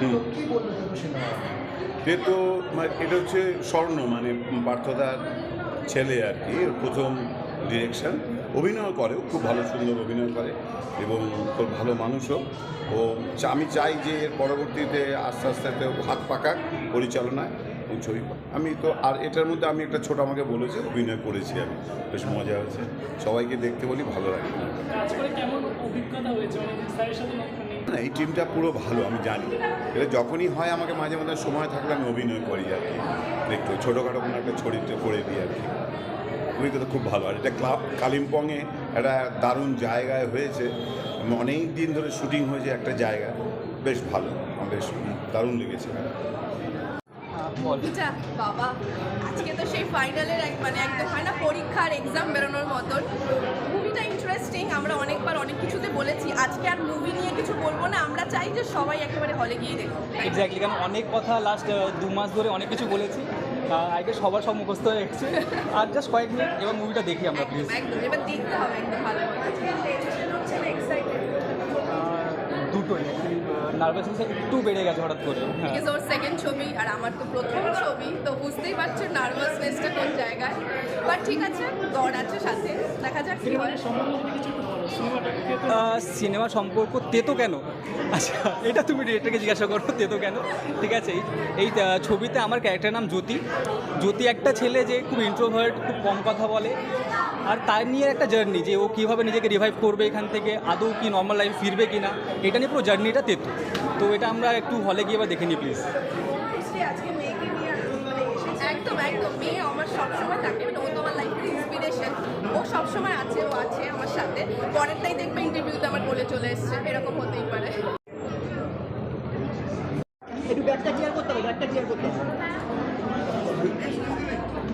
তো কি সিনেমা এটা হচ্ছে স্বর্ণ মানে পার্থদার ছেলে আর কি প্রথম ডিরেকশন অভিনয় করে ও খুব ভালো সুন্দর অভিনয় করে এবং খুব ভালো মানুষও। ও আমি চাই যে এর পরবর্তীতে আস্তে আস্তে একটা হাত পাকাক পরিচালনায় এবং ছবি পাক। আমি তো আর এটার মধ্যে আমি একটা ছোট আমাকে বলেছে অভিনয় করেছি আমি। বেশ মজা হয়েছে। সবাইকে দেখতে বলি ভালো লাগে। মানে না এই টিমটা পুরো ভালো আমি জানি। এটা যখনই হয় আমাকে মাঝে মাঝে সময় থাকলে আমি অভিনয় করি আর কি। একটু ছোটোখাটো কোনো একটা চরিত্র করে দিই আর কি। অভিজ্ঞতা খুব ভালো। আর এটা ক্লাব কালিম্পংয়ে একটা দারুণ জায়গায় হয়েছে। অনেক দিন ধরে শুটিং হয়েছে একটা জায়গা। বেশ ভালো আমার বেশ দারুণ লেগেছে। মুভিটা বাবা। আজকে তো সেই ফাইনালের এক মানে একদম হয় না পরীক্ষার এক্সাম বেরোনোর মতন। আমরা অনেকবার অনেক কিছুতে বলেছি আজকে আর মুভি নিয়ে কিছু বলব না আমরা চাই যে সবাই একেবারে হলে গিয়ে দেখুন এক্স্যাক্টলি কারণ অনেক কথা লাস্ট দু মাস ধরে অনেক কিছু বলেছি। আগে সবার সব মুখস্থ হয়ে গেছে আর জাস্ট কয়েক মিনিট এবার মুভিটা দেখি আমরা প্লিজ একদম এবার দেখতে হবে একদম ভালো টেনশন হচ্ছে না এক্সাইটেড দুটোই নার্ভাসনেস একটু বেড়ে গেছে হঠাৎ করে। বিকজ ওর সেকেন্ড ছবি আর আমার তো প্রথম ছবি তো বুঝতেই পারছেন নার্ভাসনেসটা কোন জায়গায়। বাট ঠিক আছে গড আছে সাথে। দেখা যাক কি হয়। সিনেমা সম্পর্ক তেতো কেন? আচ্ছা এটা তুমি ডিরেক্টরকে জিজ্ঞাসা করো তেতো কেন? ঠিক আছে এই- এই ছবিতে আমার ক্যারেক্টার নাম জ্যোতি। জ্যোতি একটা ছেলে যে খুব ইন্ট্রোভার্ট খুব কম কথা বলে। আর তার নিয়ে একটা জার্নি যে ও কীভাবে নিজেকে রিভাইভ করবে এখান থেকে আদৌ কি নর্মাল লাইফ ফিরবে কি না এটা নিয়ে পুরো জার্নিটা তেতো। তো এটা আমরা একটু হলে গিয়ে এবার দেখে নিই প্লিজ আজকে মেয়েকে নিয়ে মানে। একদম একদম। মেয়ে আমার সবসময় থাকে মানে ও তো আমার লাইফের ইন্সপিরেশন ও সবসময় আছে ও আছে আমার সাথে। পরেরটাই দেখবে ইন্টারভিউতে আমার বলে চলে এসছে। এরকম হতেই পারে। একটু ব্যাগটা ক্লিয়ার করতে হবে ব্যাগটা ক্লিয়ার করতে হবে ঠিক আছে ঠিক আছে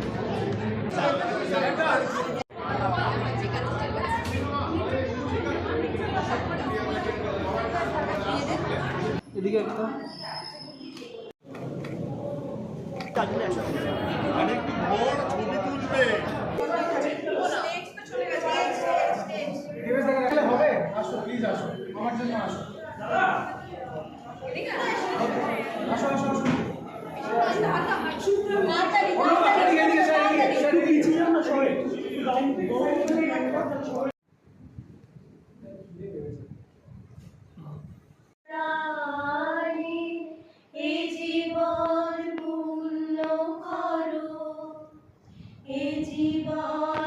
এদিকে একটা। দেখা গেলে হবে আসো প্লিজ আসো। আমার জন্য আসো আসো আসো। আসো। Allah.